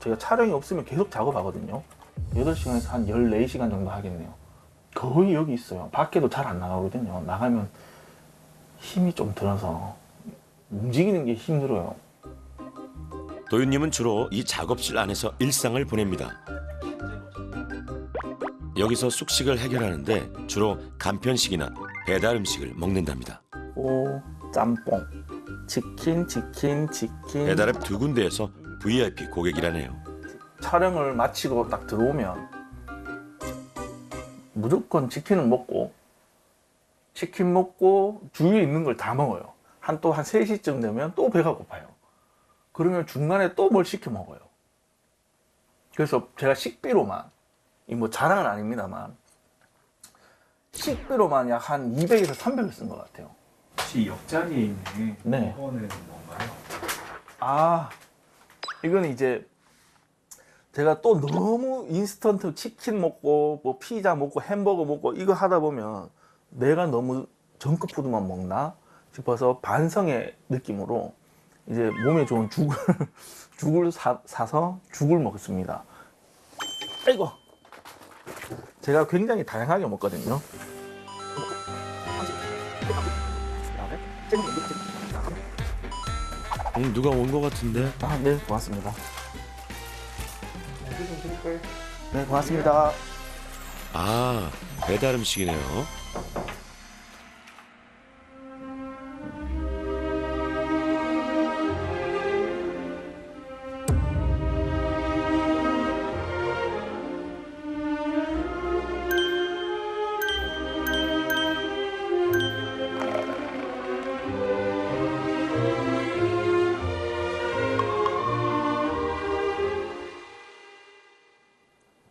제가 촬영이 없으면 계속 작업하거든요. 8시간에서 한 14시간 정도 하겠네요. 거의 여기 있어요. 밖에도 잘 안 나가거든요. 나가면 힘이 좀 들어서 움직이는 게 힘들어요. 도윤님은 주로 이 작업실 안에서 일상을 보냅니다. 여기서 숙식을 해결하는데 주로 간편식이나 배달 음식을 먹는답니다. 오, 짬뽕, 치킨, 치킨, 치킨. 배달앱 두 군데에서 VIP 고객이라네요. 촬영을 마치고 딱 들어오면 무조건 치킨을 먹고 치킨 먹고 주위에 있는 걸 다 먹어요. 한또한 3시쯤 되면 또 배가 고파요. 그러면 중간에 또 뭘 시켜 먹어요. 그래서 제가 식비로만 이 뭐 자랑은 아닙니다만 식비로만 약 한 200에서 300을 쓴 것 같아요. 혹시 옆자리에 있는 네. 이거는 뭔가요? 아, 이건 이제 제가 또 너무 인스턴트 치킨 먹고 뭐 피자 먹고 햄버거 먹고 이거 하다 보면 내가 너무 정크 푸드만 먹나 싶어서 반성의 느낌으로 이제 몸에 좋은 죽을 죽을 사, 사서 죽을 먹습니다. 아이고 제가 굉장히 다양하게 먹거든요. 음, 누가 온 것 같은데? 아, 네, 고맙습니다. 네, 고맙습니다. 아, 배달 음식이네요.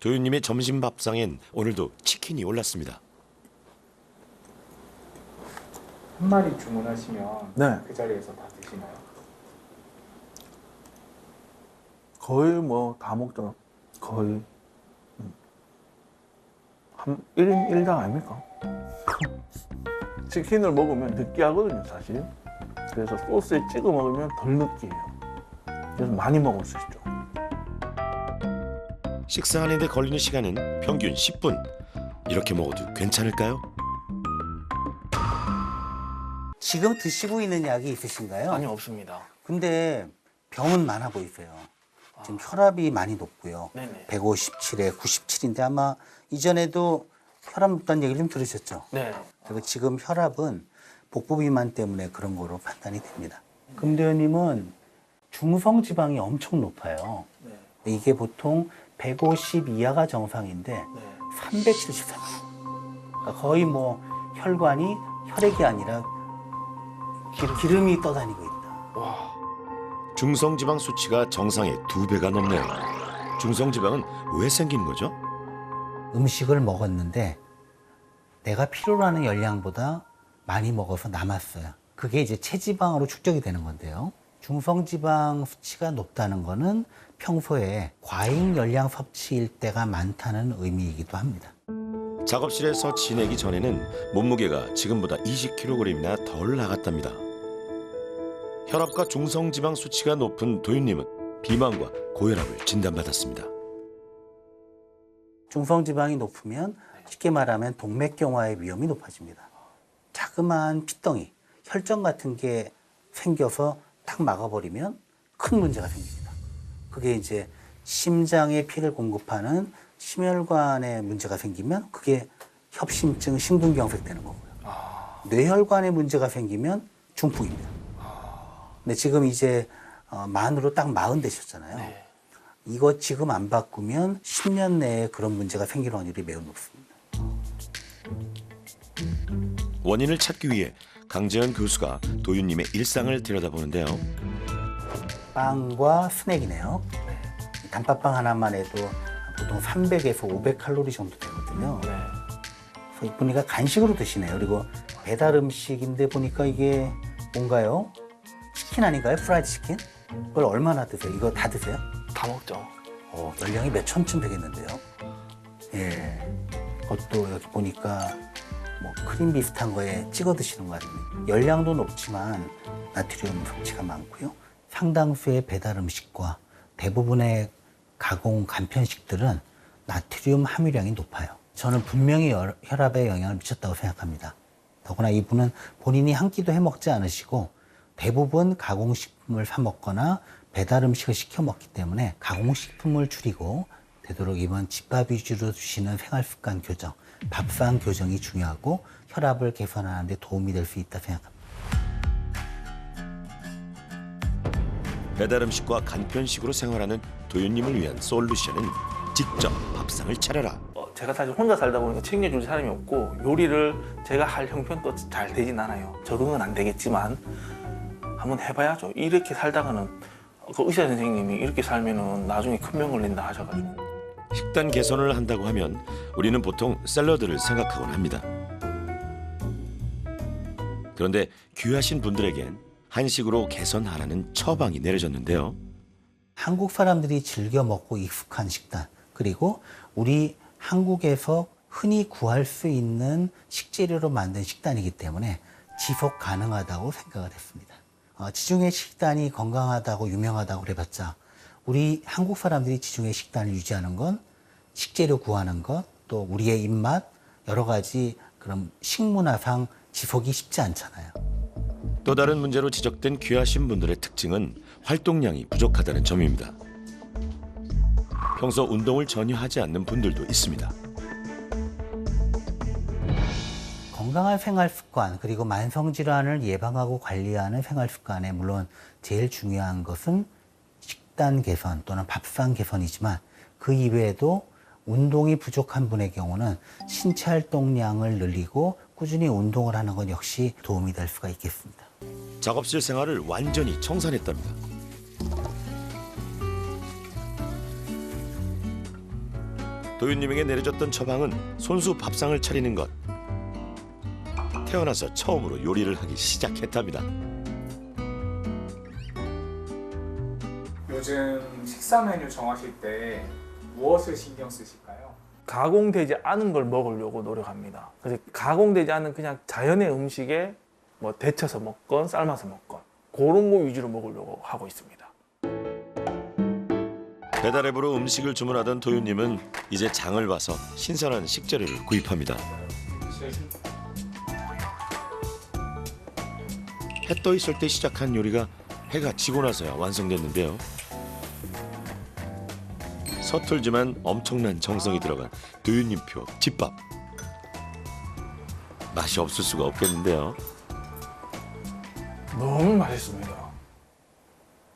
도윤님의 점심 밥상엔 오늘도 치킨이 올랐습니다. 한 마리 주문하시면 네. 그 자리에서 다 드시나요? 거의 뭐 다 먹잖아. 거의. 음. 한 1인 1당 아닙니까? 치킨을 먹으면 느끼하거든요, 사실. 그래서 소스에 찍어 먹으면 덜 느끼해요. 그래서 많이 먹을 수 있죠. 식사하는데 걸리는 시간은 평균 10분. 이렇게 먹어도 괜찮을까요? 지금 드시고 있는 약이 있으신가요? 아니, 없습니다. 근데 병은 많아 보이세요. 지금 혈압이 많이 높고요. 네네. 157에 97인데 아마 이전에도 혈압 높다는 얘기를 좀 들으셨죠? 네. 그리고 지금 혈압은 복부 비만 때문에 그런 거로 판단이 됩니다. 금대현님은 중성 지방이 엄청 높아요. 네. 이게 보통 150 이하가 정상인데 네. 373. 그러니까 거의 뭐 혈관이 혈액이 아니라 기름 이 떠다니고 있다. 와. 중성지방 수치가 정상의 두 배가 넘네요. 중성지방은 왜 생긴 거죠? 음식을 먹었는데 내가 필요로 하는 열량보다 많이 먹어서 남았어요. 그게 이제 체지방으로 축적이 되는 건데요. 중성지방 수치가 높다는 거는 평소에 과잉 열량 섭취일 때가 많다는 의미이기도 합니다. 작업실에서 지내기 전에는 몸무게가 지금보다 20kg이나 덜 나갔답니다. 혈압과 중성지방 수치가 높은 도윤님은 비만과 고혈압을 진단받았습니다. 중성지방이 높으면 쉽게 말하면 동맥경화의 위험이 높아집니다. 자그마한 핏덩이, 혈전 같은 게 생겨서 딱 막아버리면 큰 문제가 생깁니다. 그게 이제 심장에 피를 공급하는 심혈관에 문제가 생기면 그게 협심증, 심근경색 되는 거고요. 뇌혈관에 문제가 생기면 중풍입니다. 근데 지금 이제 어, 만으로 딱 마흔 되셨잖아요. 이거 지금 안 바꾸면 10년 내에 그런 문제가 생길 확률이 매우 높습니다. 원인을 찾기 위해 강재현 교수가 도윤님의 일상을 들여다보는데요. 빵과 스낵이네요. 이 단팥빵 하나만 해도 보통 300에서 500 칼로리 정도 되거든요. 네. 그래서 보니까 간식으로 드시네요. 그리고 배달 음식인데 보니까 이게 뭔가요? 치킨 아닌가요? 프라이드 치킨? 그걸 얼마나 드세요? 이거 다 드세요? 다 먹죠. 어, 열량이 몇 천쯤 되겠는데요. 예. 그것도 여기 보니까 뭐 크림 비슷한 거에 찍어 드시는 것 같은데 열량도 높지만 나트륨 섭취가 많고요. 상당수의 배달 음식과 대부분의 가공 간편식들은 나트륨 함유량이 높아요. 저는 분명히 열- 혈압에 영향을 미쳤다고 생각합니다. 더구나 이분은 본인이 한 끼도 해 먹지 않으시고 대부분 가공식품을 사 먹거나 배달 음식을 시켜 먹기 때문에 가공식품을 줄이고 되도록 이번 집밥 위주로 주시는 생활 습관 교정, 밥상 교정이 중요하고 혈압을 개선하는 데 도움이 될 수 있다 생각합니다. 배달 음식과 간편식으로 생활하는 도윤님을 위한 솔루션은 직접 밥상을 차려라. 어, 제가 사실 혼자 살다 보니까 챙겨줄 사람이 없고 요리를 제가 할 형편도 잘 되진 않아요. 적응은 안 되겠지만 한번 해봐야죠. 이렇게 살다가는 그 의사 선생님이 이렇게 살면은 나중에 큰 병 걸린다 하셔가지고 식단 개선을 한다고 하면 우리는 보통 샐러드를 생각하곤 합니다. 그런데 귀하신 분들에겐 한식으로 개선하라는 처방이 내려졌는데요. 한국 사람들이 즐겨 먹고 익숙한 식단 그리고 우리 한국에서 흔히 구할 수 있는 식재료로 만든 식단이기 때문에 지속 가능하다고 생각을 했습니다. 어, 지중해 식단이 건강하다고 유명하다고 그래봤자 우리 한국 사람들이 지중해 식단을 유지하는 건 식재료 구하는 것 또 우리의 입맛 여러 가지 그런 식문화상 지속이 쉽지 않잖아요. 또 다른 문제로 지적된 귀하신 분들의 특징은 활동량이 부족하다는 점입니다. 평소 운동을 전혀 하지 않는 분들도 있습니다. 건강한 생활 습관 그리고 만성 질환을 예방하고 관리하는 생활 습관에 물론 제일 중요한 것은 식단 개선 또는 밥상 개선이지만 그 이외에도 운동이 부족한 분의 경우는 신체 활동량을 늘리고 꾸준히 운동을 하는 것 역시 도움이 될 수가 있겠습니다. 작업실 생활을 완전히 청산했답니다. 도윤님에게 내려졌던 처방은 손수 밥상을 차리는 것. 태어나서 처음으로 요리를 하기 시작했답니다. 요즘 식사 메뉴 정하실 때 무엇을 신경 쓰실까요? 가공되지 않은 걸 먹으려고 노력합니다. 그래서 가공되지 않은 그냥 자연의 음식에 뭐 데쳐서 먹건 삶아서 먹건 그런 거 위주로 먹으려고 하고 있습니다. 배달 앱으로 음식을 주문하던 도윤님은 이제 장을 봐서 신선한 식재료를 구입합니다. 해 떠 있을 때 시작한 요리가 해가 지고 나서야 완성됐는데요. 서툴지만 엄청난 정성이 들어간 도윤님표 집밥. 맛이 없을 수가 없겠는데요. 너무 맛있습니다.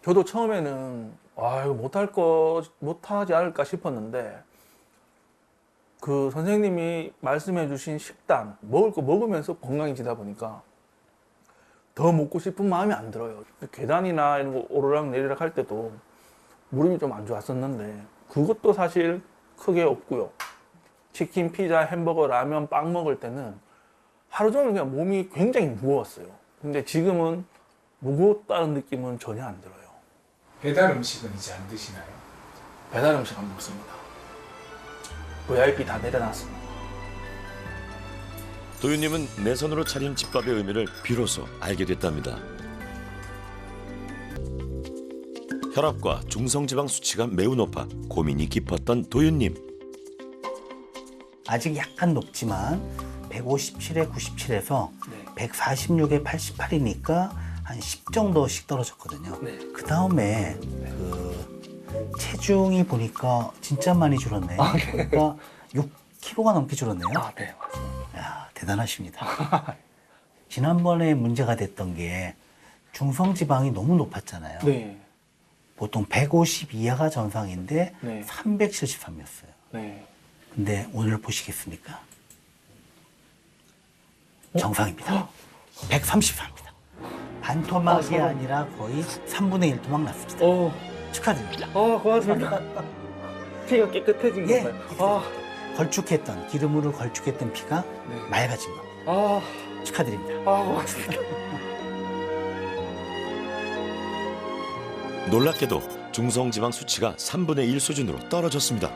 저도 처음에는 아 이거 못할 거 못하지 않을까 싶었는데 그 선생님이 말씀해주신 식단 먹을 거 먹으면서 건강해지다 보니까 더 먹고 싶은 마음이 안 들어요. 계단이나 이런 거 오르락 내리락 할 때도 무릎이 좀 안 좋았었는데 그것도 사실 크게 없고요. 치킨, 피자, 햄버거, 라면, 빵 먹을 때는 하루 종일 그냥 몸이 굉장히 무거웠어요. 근데 지금은 무겁다는 느낌은 전혀 안 들어요. 배달 음식은 이제 안 드시나요? 배달 음식 안 먹습니다. VIP 다 내려놨습니다. 도윤님은 내 손으로 차린 집밥의 의미를 비로소 알게 됐답니다. 혈압과 중성지방 수치가 매우 높아 고민이 깊었던 도윤님. 아직 약간 높지만 157에 97에서 네. 146에 88이니까 한 10 정도씩 떨어졌거든요. 네. 그 다음에 그 체중이 보니까 진짜 많이 줄었네. 그러니까 6kg가 넘게 줄었네요. 아, 네, 맞습니다. 야, 대단하십니다. 지난번에 문제가 됐던 게 중성지방이 너무 높았잖아요. 네, 보통 150 이하가 정상인데 네. 373이었어요. 네. 근데 오늘 보시겠습니까? 정상입니다. 134입니다. 반 토막이 아, 아, 니라 거의 3분의 1 토막 났습니다. 어, 축하드립니다. 아, 고맙습니다. 피가 깨끗해진 예. 건가요? 걸쭉했던 기름으로 걸쭉했던 피가 네. 맑아진 거 아, 축하드립니다. 아, 고맙습니다. 놀랍게도 중성지방 수치가 3분의 1 수준으로 떨어졌습니다.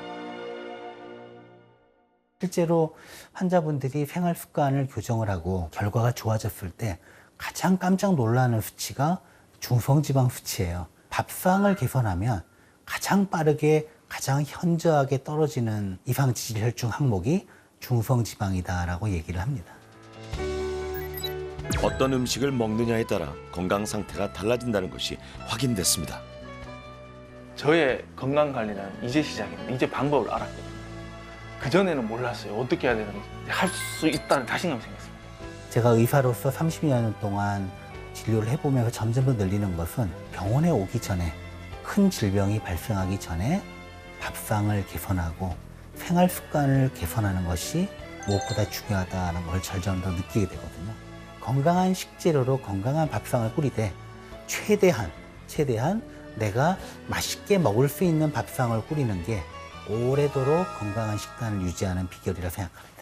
실제로 환자분들이 생활 습관을 교정을 하고 결과가 좋아졌을 때 가장 깜짝 놀라는 수치가 중성지방 수치예요. 밥상을 개선하면 가장 빠르게 가장 현저하게 떨어지는 이상 지질 혈중 항목이 중성지방이다라고 얘기를 합니다. 어떤 음식을 먹느냐에 따라 건강 상태가 달라진다는 것이 확인됐습니다. 저의 건강 관리는 이제 시작입니다. 이제 방법을 알았거든요. 그 전에는 몰랐어요. 어떻게 해야 되는지 할 수 있다는 자신감이 생겼습니다. 제가 의사로서 30년 동안 진료를 해보면서 점점 더 늘리는 것은 병원에 오기 전에 큰 질병이 발생하기 전에 밥상을 개선하고 생활 습관을 개선하는 것이 무엇보다 중요하다는 걸 점점 더 느끼게 되거든요. 건강한 식재료로 건강한 밥상을 꾸리되 최대한 최대한 내가 맛있게 먹을 수 있는 밥상을 꾸리는 게 오래도록 건강한 식단을 유지하는 비결이라 생각합니다.